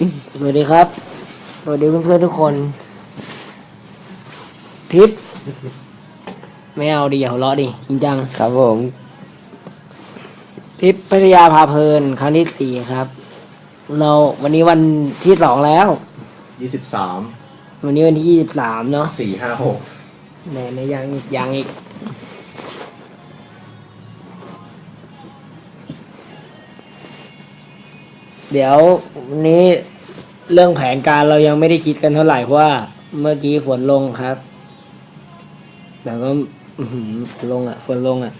สวัสดีครับ สวัสดีเพื่อนๆทุกคน ทิป ไม่เอาดิอย่าหัวเราะดิจริงจัง ครับผม ทิปพัทยาพาเพลินครั้งที่สี่ครับ เราวันนี้วันที่สองแล้ว ยี่สิบสามวันนี้วันที่ยี่สิบสามเนาะสี่ห้าหกในในยังอีกยังอีก เดี๋ยววันนี้ เรื่องแผนการเรายังไม่ได้คิดกันเท่าไหร่เพราะว่าเมื่อกี้ฝนลงครับแต่ก็อื้อหือฝนลงอะฝนลงอะ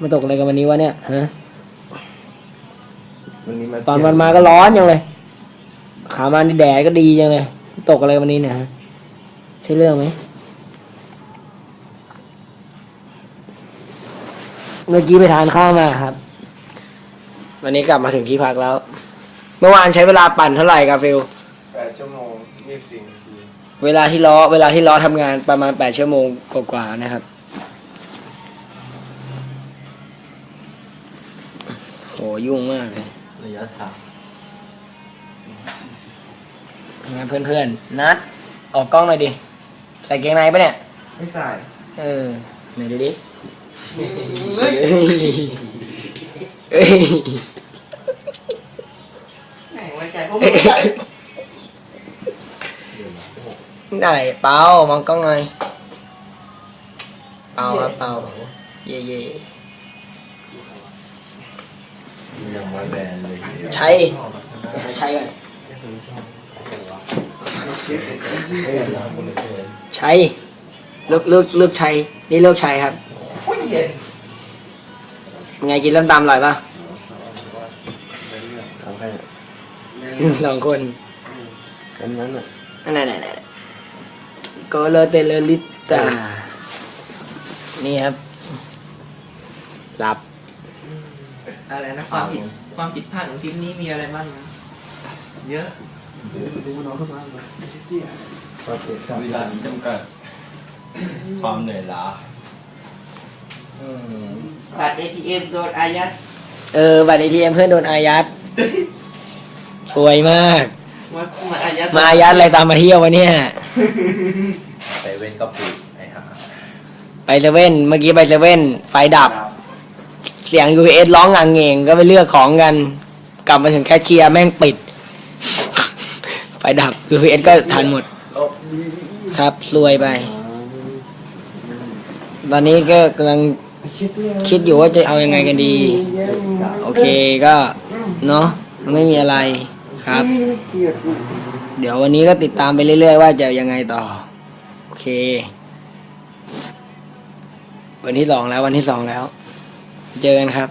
มาตกอะไรกันวันนี้วะเนี่ยฮะวันนี้มาตอนมันมาก็ร้อนยังเลย ขามานี่แดดก็ดียังเลย ตกอะไรวันนี้เนี่ยฮะใช่เรื่องไหมเมื่อกี้ไปทานข้าวมาครับ วันนี้กลับมาถึงที่พักแล้ว เมื่อวานใช้เวลาปั่นเท่าไหร่กาฟิลแปดชั่วโมงยี่สิบสี่นาทีเวลาที่ล้อเวลาที่ล้อทำงานประมาณแปดชั่วโมงกว่าๆนะครับโหยุ่งมากเลยระยะทางงั้นเพื่อนๆ นัด ออกกล้องหน่อยดิ ใส่เกงในปะเนี่ย ไม่ใส่เออไหนดูดิ เฮ้ยเฮ้ยแหมไว้ใจพวกได้เปล่ามองกล้องหน่อยเปล่าครับเปล่าเย่เย่ยังม่แบนเลยใช้ใช้ก่อนใช้เลือกเลือกเลือกใช้นี่เลือกใช้ครับไงกินเริ่มตามอร่อยปะ ทำให้ สองคนกันนั้นอะนั่นนั่นนั่นโกโลเตเลลิตานี่ครับหลับ อะไรนะความผิดความผิดพลาดของทริปนี้มีอะไรบ้างนะเยอะดูน้องเข้ามาก็เจ็บเวลานี้จำกัด ความเหนื่อยล้าบัตร ATM โดนอายัด เออ บัตรเอทีเอ็มเพื่อนโดนอายัด สวยมาก มามาอายัดมาอายัดอะไรตามมาเที่ยววะเนี่ย ไปเว้นกระปุกไอ้ห่าไปเซเว่นเมื่อกี้ไปเซเว่นไฟดับ เสียง UPS ร้องงางเงงก็ไปเลือกของกัน กลับมาถึงแคชเชียร์แม่งปิด ไฟดับ UPS ก็ทันหมด ครับรวยไป ตอนนี้ก็กำลังคิดอยู่ว่าจะเอายังไงกันดี โอเคก็ เนาะไม่มีอะไร ครับ เดี๋ยววันนี้ก็ติดตามไปเรื่อย ๆ ว่าจะยังไงต่อ โอเค วันที่สองแล้ววันที่สองแล้ว เจอกันครับ